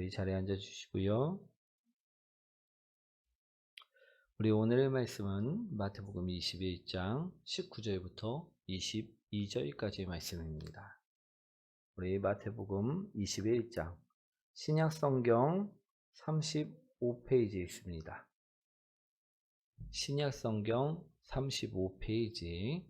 우리 자리에 앉아 주시고요. 우리 오늘의 말씀은 마태복음 21장 19절부터 22절까지의 말씀입니다. 우리 마태복음 21장 신약 성경 35페이지에 있습니다. 신약 성경 35페이지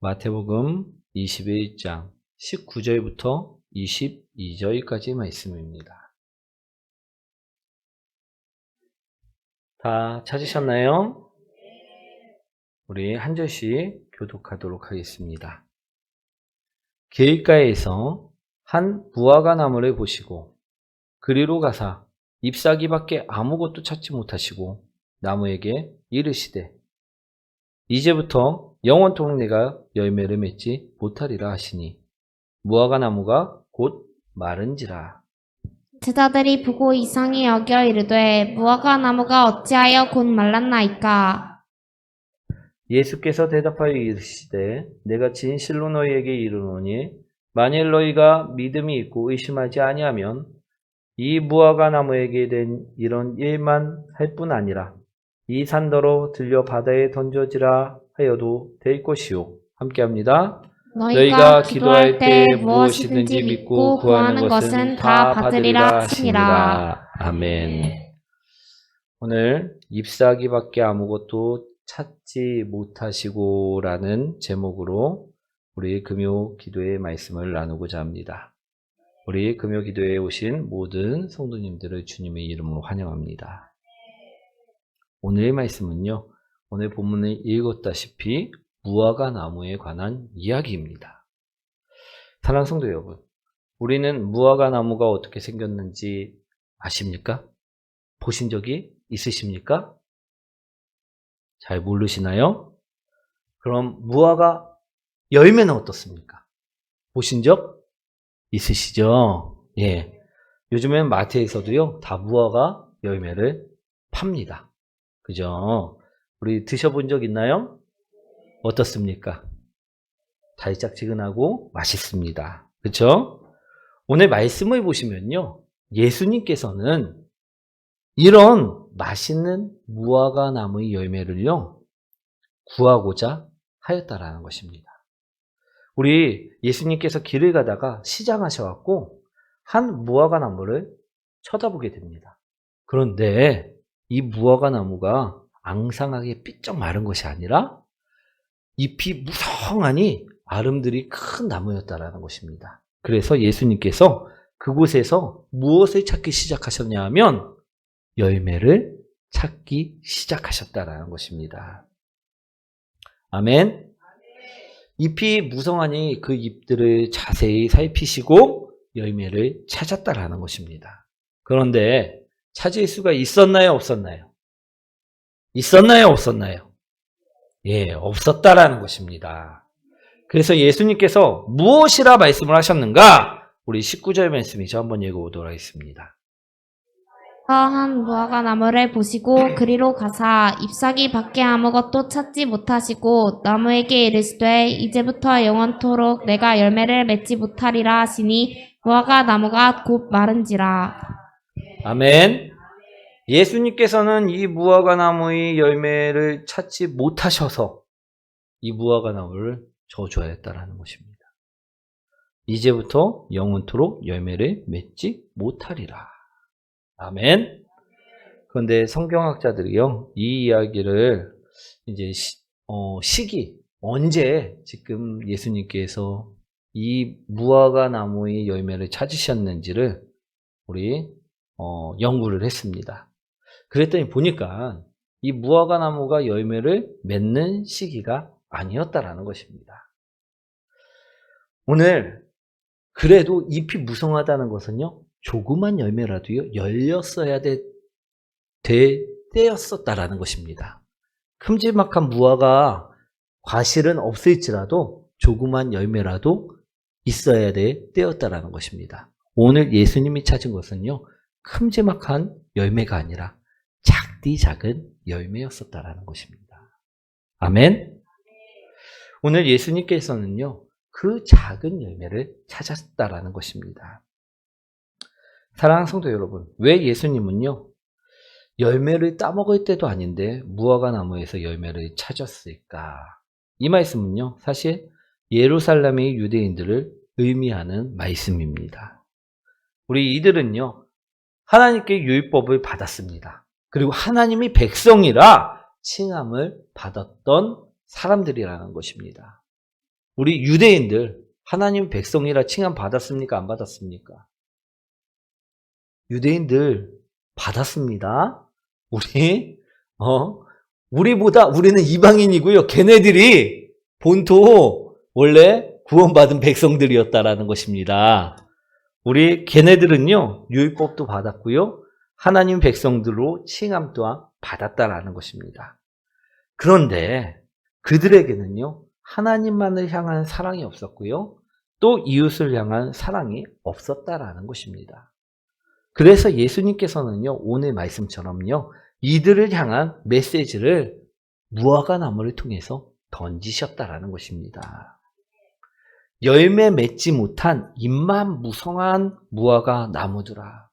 마태복음 21장 19절부터 22절까지 말씀입니다. 다 찾으셨나요? 우리 한 절씩 교독하도록 하겠습니다. 길가에서 한 무화과 나무를 보시고 그리로 가사 잎사귀밖에 아무것도 찾지 못하시고 나무에게 이르시되 이제부터 영원토록 내가 열매를 맺지 못하리라 하시니 무화과 나무가 곧 마른지라. 제자들이 보고 이상히 여겨 이르되 무화과 나무가 어찌하여 곧 말랐나이까? 예수께서 대답하여 이르시되 내가 진실로 너희에게 이르노니 만일 너희가 믿음이 있고 의심하지 아니하면 이 무화과 나무에게 된 이런 일만 할 뿐 아니라 이 산더러 들려 바다에 던져지라 하여도 될 것이요. 함께 합니다. 너희가 기도할 때 무엇이든지 믿고 구하는 것은 다 받으리라 하시니라 아멘. 오늘 잎사귀밖에 아무것도 찾지 못하시고라는 제목으로 우리 금요 기도의 말씀을 나누고자 합니다. 우리 금요 기도에 오신 모든 성도님들을 주님의 이름으로 환영합니다. 오늘의 말씀은요. 오늘 본문을 읽었다시피 무화과 나무에 관한 이야기입니다. 사랑 성도 여러분, 우리는 무화과 나무가 어떻게 생겼는지 아십니까? 보신 적이 있으십니까? 잘 모르시나요? 그럼 무화과 열매는 어떻습니까? 보신 적 있으시죠? 예. 요즘엔 마트에서도요, 다 무화과 열매를 팝니다. 그죠? 우리 드셔본 적 있나요? 어떻습니까? 달짝지근하고 맛있습니다. 그쵸? 오늘 말씀을 보시면요. 예수님께서는 이런 맛있는 무화과 나무의 열매를요. 구하고자 하였다라는 것입니다. 우리 예수님께서 길을 가다가 시장하셔갖고 한 무화과 나무를 쳐다보게 됩니다. 그런데 이 무화과 나무가 앙상하게 삐쩍 마른 것이 아니라 잎이 무성하니 아름들이 큰 나무였다라는 것입니다. 그래서 예수님께서 그곳에서 무엇을 찾기 시작하셨냐 하면 열매를 찾기 시작하셨다라는 것입니다. 아멘. 잎이 무성하니 그 잎들을 자세히 살피시고 열매를 찾았다라는 것입니다. 그런데 찾을 수가 있었나요, 없었나요? 있었나요, 없었나요? 예, 없었다라는 것입니다. 그래서 예수님께서 무엇이라 말씀을 하셨는가? 우리 19절 말씀이죠. 한번 읽어보도록 하겠습니다. 한 무화과 나무를 보시고 그리로 가사 잎사귀 밖에 아무것도 찾지 못하시고 나무에게 이르시되 이제부터 영원토록 내가 열매를 맺지 못하리라 하시니 무화과 나무가 곧 마른지라 아멘. 예수님께서는 이 무화과 나무의 열매를 찾지 못하셔서 이 무화과 나무를 저주하였다라는 것입니다. 이제부터 영원토록 열매를 맺지 못하리라. 아멘. 그런데 성경학자들이요, 이 이야기를 이제 시, 어, 시기, 언제 지금 예수님께서 이 무화과 나무의 열매를 찾으셨는지를 우리 어, 연구를 했습니다. 그랬더니 보니까 이 무화과 나무가 열매를 맺는 시기가 아니었다라는 것입니다. 오늘 그래도 잎이 무성하다는 것은요, 조그만 열매라도요, 열렸어야 돼, 될 때였었다라는 것입니다. 큼지막한 무화과 과실은 없을지라도 조그만 열매라도 있어야 될 때였다라는 것입니다. 오늘 예수님이 찾은 것은요, 큼지막한 열매가 아니라 작디 작은 열매였었다라는 것입니다. 아멘. 오늘 예수님께서는요, 그 작은 열매를 찾았다라는 것입니다. 사랑하는 성도 여러분, 왜 예수님은요, 열매를 따먹을 때도 아닌데 무화과 나무에서 열매를 찾았을까? 이 말씀은요, 사실 예루살렘의 유대인들을 의미하는 말씀입니다. 우리 이들은요, 하나님께 율법을 받았습니다. 그리고 하나님이 백성이라 칭함을 받았던 사람들이라는 것입니다. 우리 유대인들, 하나님 백성이라 칭함 받았습니까? 안 받았습니까? 유대인들 받았습니다. 우리, 어, 우리보다, 우리는 이방인이고요. 걔네들이 본토 원래 구원받은 백성들이었다라는 것입니다. 우리 걔네들은요, 율법도 받았고요. 하나님 백성들로 칭함 또한 받았다라는 것입니다. 그런데 그들에게는요, 하나님만을 향한 사랑이 없었고요. 또 이웃을 향한 사랑이 없었다라는 것입니다. 그래서 예수님께서는요, 오늘 말씀처럼요, 이들을 향한 메시지를 무화과 나무를 통해서 던지셨다라는 것입니다. 열매 맺지 못한 입만 무성한 무화과 나무들아.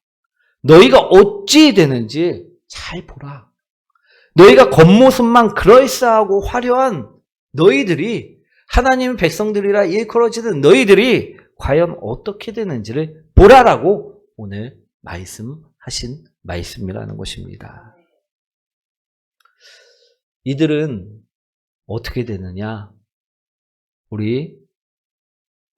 너희가 어찌 되는지 잘 보라. 너희가 겉모습만 그럴싸하고 화려한 너희들이 하나님 백성들이라 일컬어지는 너희들이 과연 어떻게 되는지를 보라라고 오늘 말씀하신 말씀이라는 것입니다. 이들은 어떻게 되느냐? 우리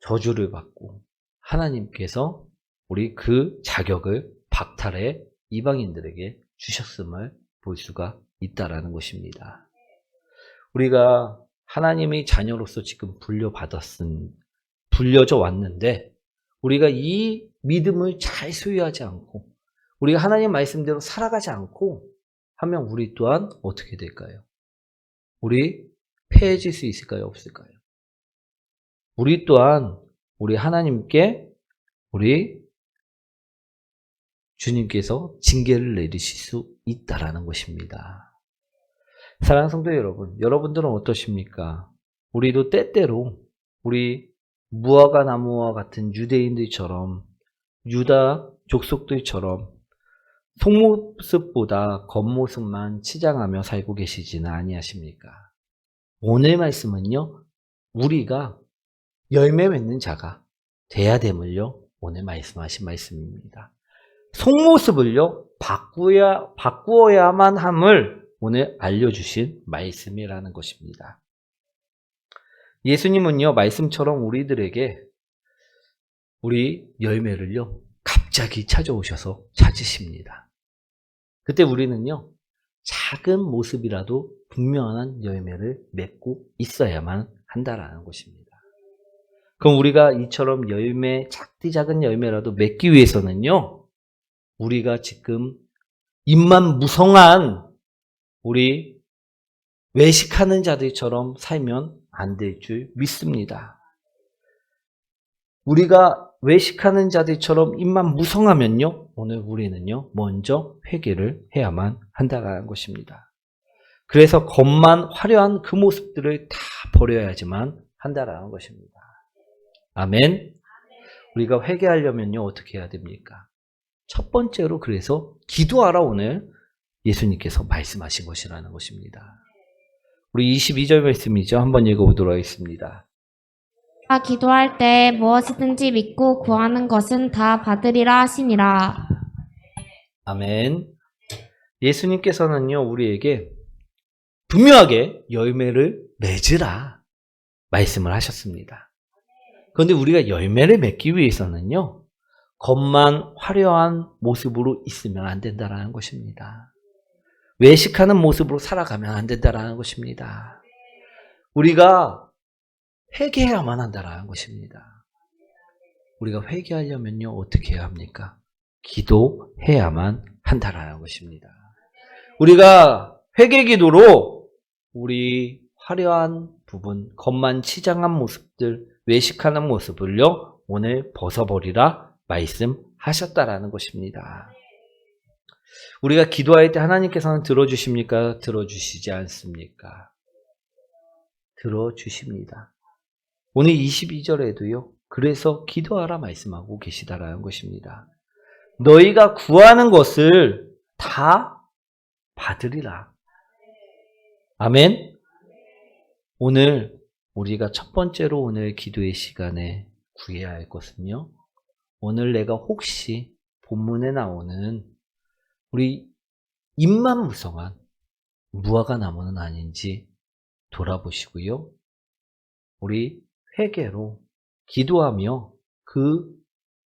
저주를 받고 하나님께서 우리 그 자격을 박탈해 이방인들에게 주셨음을 볼 수가 있다라는 것입니다. 우리가 하나님의 자녀로서 지금 불려받았은, 불려져 왔는데, 우리가 이 믿음을 잘 소유하지 않고, 우리가 하나님 말씀대로 살아가지 않고 하면 우리 또한 어떻게 될까요? 우리 패해질 수 있을까요? 없을까요? 우리 또한 우리 하나님께 우리 주님께서 징계를 내리실 수 있다라는 것입니다. 사랑하는 성도 여러분, 여러분들은 어떠십니까? 우리도 때때로 우리 무화과 나무와 같은 유대인들처럼 유다 족속들처럼 속모습보다 겉모습만 치장하며 살고 계시지는 아니하십니까? 오늘 말씀은요, 우리가 열매 맺는 자가 돼야 됨을요, 오늘 말씀하신 말씀입니다. 속모습을요, 바꾸야, 바꾸어야만 함을 오늘 알려주신 말씀이라는 것입니다. 예수님은요, 말씀처럼 우리들에게 우리 열매를요, 갑자기 찾아오셔서 찾으십니다. 그때 우리는요, 작은 모습이라도 분명한 열매를 맺고 있어야만 한다라는 것입니다. 그럼 우리가 이처럼 열매, 작디 작은 열매라도 맺기 위해서는요, 우리가 지금 입만 무성한 우리 외식하는 자들처럼 살면 안 될 줄 믿습니다. 우리가 외식하는 자들처럼 입만 무성하면요, 오늘 우리는요, 먼저 회개를 해야만 한다는 것입니다. 그래서 겉만 화려한 그 모습들을 다 버려야지만 한다라는 것입니다. 아멘. 우리가 회개하려면요, 어떻게 해야 됩니까? 첫 번째로 그래서 기도하라 오늘 예수님께서 말씀하신 것이라는 것입니다. 우리 22절 말씀이죠. 한번 읽어보도록 하겠습니다. 다 기도할 때 무엇이든지 믿고 구하는 것은 다 받으리라 하시니라. 아멘. 예수님께서는요, 우리에게 분명하게 열매를 맺으라 말씀을 하셨습니다. 그런데 우리가 열매를 맺기 위해서는요, 겉만 화려한 모습으로 있으면 안 된다라는 것입니다. 외식하는 모습으로 살아가면 안 된다라는 것입니다. 우리가 회개해야만 한다라는 것입니다. 우리가 회개하려면요, 어떻게 해야 합니까? 기도해야만 한다라는 것입니다. 우리가 회개 기도로 우리 화려한 부분, 겉만 치장한 모습들, 외식하는 모습을요, 오늘 벗어버리라 말씀하셨다라는 것입니다. 우리가 기도할 때 하나님께서는 들어주십니까? 들어주시지 않습니까? 들어주십니다. 오늘 22절에도요, 그래서 기도하라 말씀하고 계시다라는 것입니다. 너희가 구하는 것을 다 받으리라. 아멘. 오늘 우리가 첫 번째로 오늘 기도의 시간에 구해야 할 것은요. 오늘 내가 혹시 본문에 나오는 우리 입만 무성한 무화과 나무는 아닌지 돌아보시고요. 우리 회개로 기도하며 그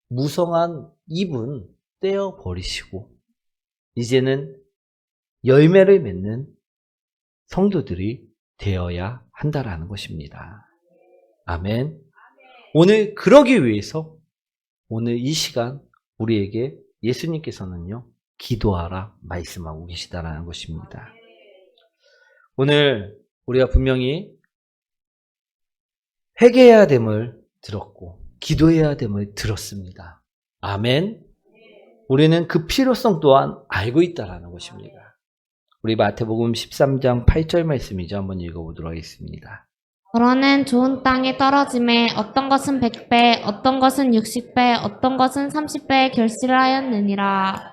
무성한 입은 떼어 버리시고 이제는 열매를 맺는 성도들이 되어야 한다라는 것입니다. 아멘. 오늘 그러기 위해서 오늘 이 시간 우리에게 예수님께서는요, 기도하라 말씀하고 계시다라는 것입니다. 오늘 우리가 분명히 회개해야 됨을 들었고, 기도해야 됨을 들었습니다. 아멘. 우리는 그 필요성 또한 알고 있다라는 것입니다. 우리 마태복음 13장 8절 말씀이죠. 한번 읽어보도록 하겠습니다. 너는 좋은 땅에 떨어짐에 어떤 것은 100배, 어떤 것은 60배, 어떤 것은 30배 결실을 하였느니라.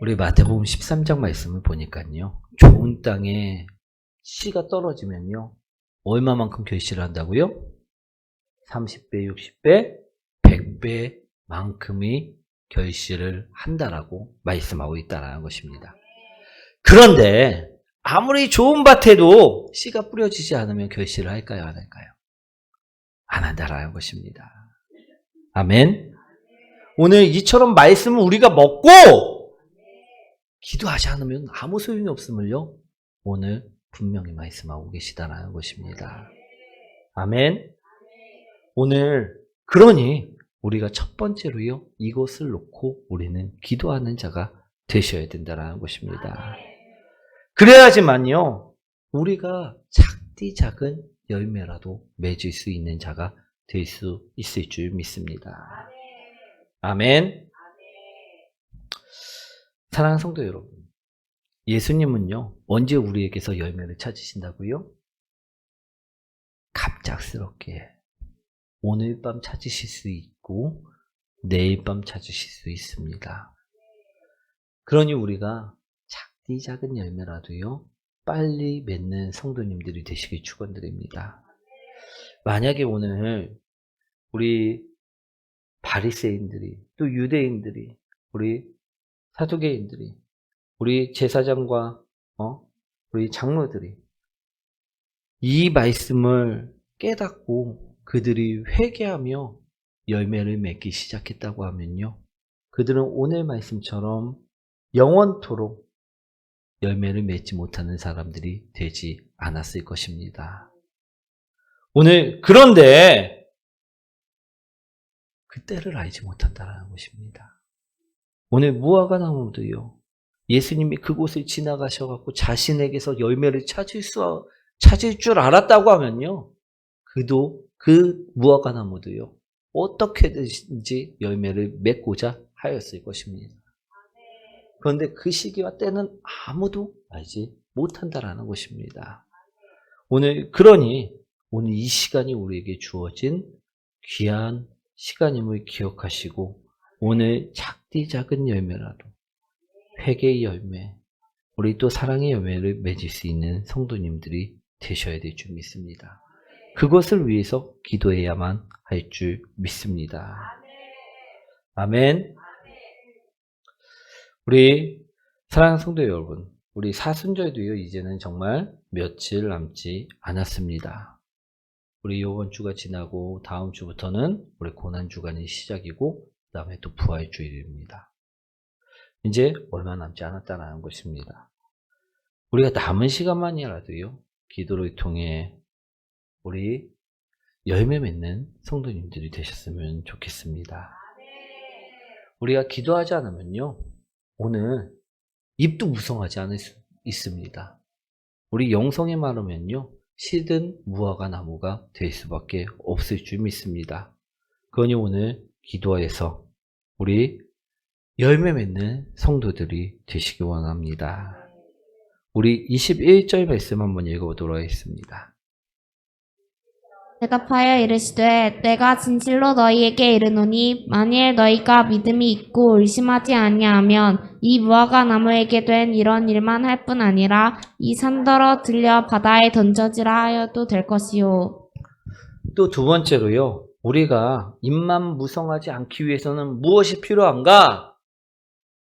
우리 마태복음 13장 말씀을 보니까요. 좋은 땅에 씨가 떨어지면요. 얼마만큼 결실을 한다고요? 30배, 60배, 100배만큼이 결실을 한다라고 말씀하고 있다라는 것입니다. 그런데 아무리 좋은 밭에도 씨가 뿌려지지 않으면 결실을 할까요? 안 할까요? 안 한다라는 것입니다. 아멘. 오늘 이처럼 말씀을 우리가 먹고 기도하지 않으면 아무 소용이 없음을요. 오늘 분명히 말씀하고 계시다라는 것입니다. 아멘. 오늘 그러니 우리가 첫 번째로요. 이것을 놓고 우리는 기도하는 자가 되셔야 된다라는 것입니다. 그래야지만요. 우리가 작디 작은 열매라도 맺을 수 있는 자가 될 수 있을 줄 믿습니다. 아멘. 사랑하는 성도 여러분. 예수님은요, 언제 우리에게서 열매를 찾으신다고요? 갑작스럽게 오늘 밤 찾으실 수 있고 내일 밤 찾으실 수 있습니다. 그러니 우리가 작디 작은 열매라도요, 빨리 맺는 성도님들이 되시길 축원드립니다. 만약에 오늘 우리 바리새인들이 또 유대인들이 우리 사두개인들이 우리 제사장과 어? 우리 장로들이 이 말씀을 깨닫고 그들이 회개하며 열매를 맺기 시작했다고 하면요. 그들은 오늘 말씀처럼 영원토록 열매를 맺지 못하는 사람들이 되지 않았을 것입니다. 오늘 그런데 그때를 알지 못한다는 것입니다. 오늘 무화과 나무도요. 예수님이 그곳을 지나가셔 갖고 자신에게서 열매를 찾을 수 찾을 줄 알았다고 하면요. 그도 그 무화과 나무도요. 어떻게든지 열매를 맺고자 하였을 것입니다. 그런데 그 시기와 때는 아무도 알지 못한다라는 것입니다. 오늘 그러니 오늘 이 시간이 우리에게 주어진 귀한 시간임을 기억하시고 오늘 작디 작은 열매라도 회개의 열매, 우리 또 사랑의 열매를 맺을 수 있는 성도님들이 되셔야 될 줄 믿습니다. 그것을 위해서 기도해야만 할 줄 믿습니다. 아멘. 우리 사랑하는 성도 여러분, 우리 사순절도요, 이제는 정말 며칠 남지 않았습니다. 우리 이번 주가 지나고 다음 주부터는 우리 고난 주간이 시작이고 그 다음에 또 부활 주일입니다. 이제 얼마 남지 않았다는 것입니다. 우리가 남은 시간만이라도요, 기도를 통해 우리 열매 맺는 성도님들이 되셨으면 좋겠습니다. 우리가 기도하지 않으면요, 오늘 입도 무성하지 않을 수 있습니다. 우리 영성에 마르면요, 시든 무화과 나무가 될 수밖에 없을 줄 믿습니다. 그러니 오늘 기도해서 우리 열매 맺는 성도들이 되시기 원합니다. 우리 21절 말씀 한번 읽어보도록 하겠습니다. 대답하여 이르시되 내가 진실로 너희에게 이르노니 만일 너희가 믿음이 있고 의심하지 아니하면 이 무화과 나무에게 된 이런 일만 할 뿐 아니라 이 산더러 들려 바다에 던져지라 하여도 될 것이요 또 두 번째로요. 우리가 입만 무성하지 않기 위해서는 무엇이 필요한가?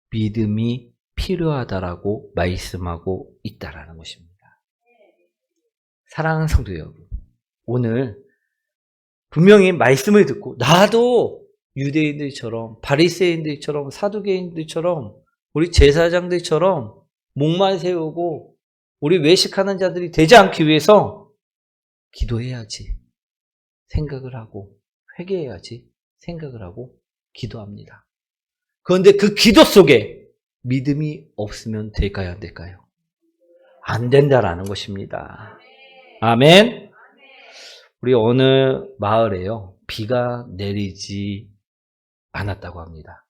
믿음이 필요하다라고 말씀하고 있다라는 것입니다. 사랑하는 성도 여러분, 오늘 분명히 말씀을 듣고 나도 유대인들처럼 바리새인들처럼 사두개인들처럼 우리 제사장들처럼 목만 세우고 우리 외식하는 자들이 되지 않기 위해서 기도해야지 생각을 하고 회개해야지 생각을 하고 기도합니다. 그런데 그 기도 속에 믿음이 없으면 될까요? 안 될까요? 안 된다라는 것입니다. 아멘. 우리 어느 마을에요. 비가 내리지 않았다고 합니다.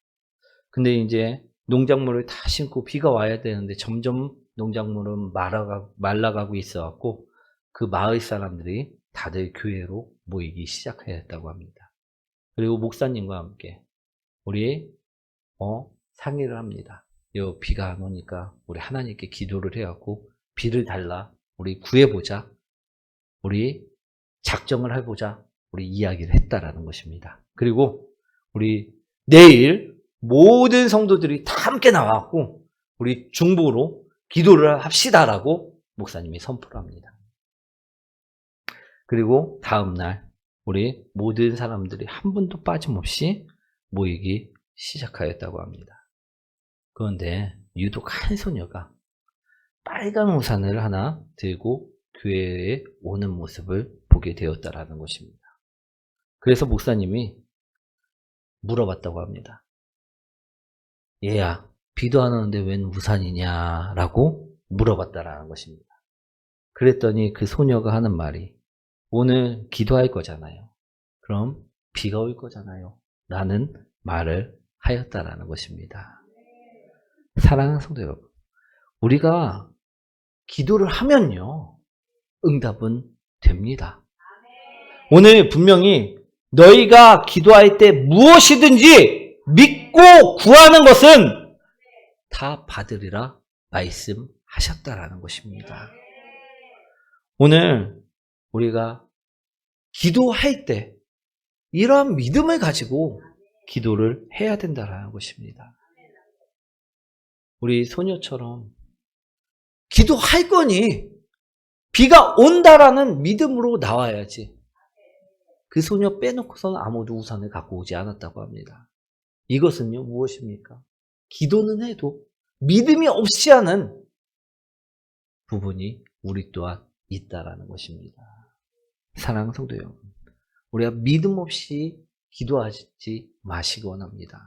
근데 이제 농작물을 다 심고 비가 와야 되는데 점점 농작물은 말아가, 말라가고 있어갖고 그 마을 사람들이 다들 교회로 모이기 시작했다고 합니다. 그리고 목사님과 함께 우리 어, 상의를 합니다. 요 비가 안 오니까 우리 하나님께 기도를 해갖고 비를 달라 우리 구해보자. 우리 작정을 해보자. 우리 이야기를 했다라는 것입니다. 그리고 우리 내일 모든 성도들이 다 함께 나와갖고 우리 중보로 기도를 합시다라고 목사님이 선포를 합니다. 그리고 다음날 우리 모든 사람들이 한 분도 빠짐없이 모이기 시작하였다고 합니다. 그런데 유독 한 소녀가 빨간 우산을 하나 들고 교회에 오는 모습을 보게 되었다라는 것입니다. 그래서 목사님이 물어봤다고 합니다. 얘야, 비도 안 오는데 웬 우산이냐? 라고 물어봤다라는 것입니다. 그랬더니 그 소녀가 하는 말이 오늘 기도할 거잖아요. 그럼 비가 올 거잖아요. 라는 말을 하였다라는 것입니다. 사랑하는 성도 여러분, 우리가 기도를 하면요, 응답은 됩니다. 오늘 분명히 너희가 기도할 때 무엇이든지 믿고 구하는 것은 다 받으리라 말씀하셨다라는 것입니다. 오늘 우리가 기도할 때 이러한 믿음을 가지고 기도를 해야 된다라는 것입니다. 우리 소녀처럼 기도할 거니 비가 온다라는 믿음으로 나와야지. 그 소녀 빼놓고서는 아무도 우산을 갖고 오지 않았다고 합니다. 이것은요, 무엇입니까? 기도는 해도 믿음이 없이 하는 부분이 우리 또한 있다라는 것입니다. 사랑하는 성도 여러분, 우리가 믿음 없이 기도하지 마시기 원합니다.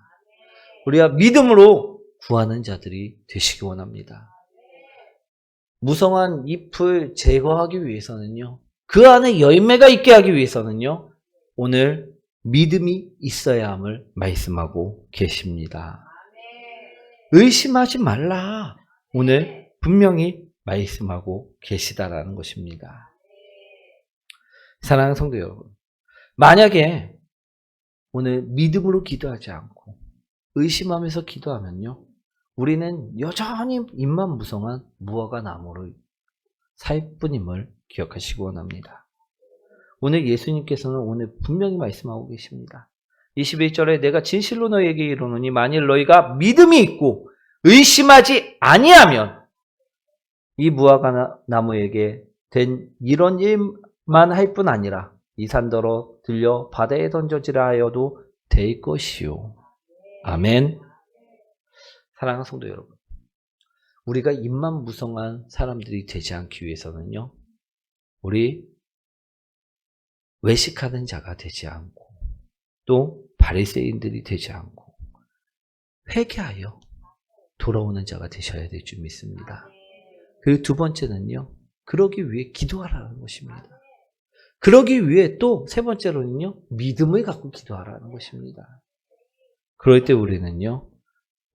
우리가 믿음으로 구하는 자들이 되시기 원합니다. 무성한 잎을 제거하기 위해서는요, 그 안에 열매가 있게 하기 위해서는요, 오늘 믿음이 있어야 함을 말씀하고 계십니다. 의심하지 말라. 오늘 분명히 말씀하고 계시다라는 것입니다. 사랑하는 성도 여러분, 만약에 오늘 믿음으로 기도하지 않고 의심하면서 기도하면요, 우리는 여전히 입만 무성한 무화과 나무를 살 뿐임을 기억하시기 원합니다. 오늘 예수님께서는 오늘 분명히 말씀하고 계십니다. 21절에 내가 진실로 너희에게 이르노니 만일 너희가 믿음이 있고 의심하지 아니하면 이 무화과 나- 나무에게 된 이런 일만 할 뿐 아니라 이 산더러 들려 바다에 던져지라 하여도 될 것이요. 아멘. 사랑하는 성도 여러분, 우리가 입만 무성한 사람들이 되지 않기 위해서는요, 우리 외식하는 자가 되지 않고, 또 바리새인들이 되지 않고, 회개하여 돌아오는 자가 되셔야 될 줄 믿습니다. 그리고 두 번째는요, 그러기 위해 기도하라는 것입니다. 그러기 위해 또 세 번째로는요, 믿음을 갖고 기도하라는 것입니다. 그럴 때 우리는요,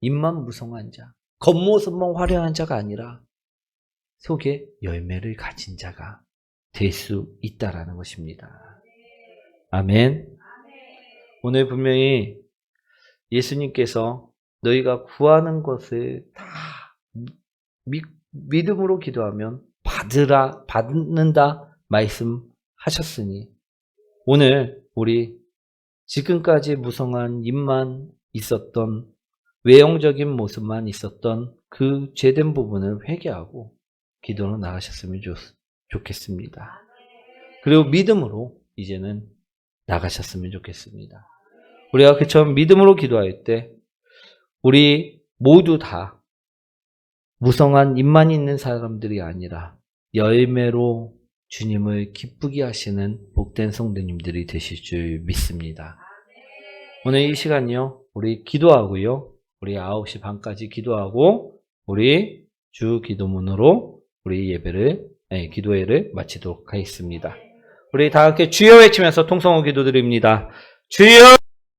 입만 무성한 자, 겉모습만 화려한 자가 아니라 속에 열매를 가진 자가 될 수 있다라는 것입니다. 아멘. 오늘 분명히 예수님께서 너희가 구하는 것을 다 미- 믿음으로 기도하면 받으라, 받는다 말씀하셨으니 오늘 우리 지금까지 무성한 입만 있었던 외형적인 모습만 있었던 그 죄된 부분을 회개하고 기도로 나가셨으면 좋, 좋겠습니다. 그리고 믿음으로 이제는 나가셨으면 좋겠습니다. 우리가 그처럼 믿음으로 기도할 때 우리 모두 다 무성한 입만 있는 사람들이 아니라 열매로 주님을 기쁘게 하시는 복된 성도님들이 되실 줄 믿습니다. 오늘 이 시간요, 우리 기도하고요, 우리 9시 반까지 기도하고, 우리 주 기도문으로 우리 예배를, 아니, 기도회를 마치도록 하겠습니다. 우리 다 함께 주여 외치면서 통성호 기도드립니다. 주여!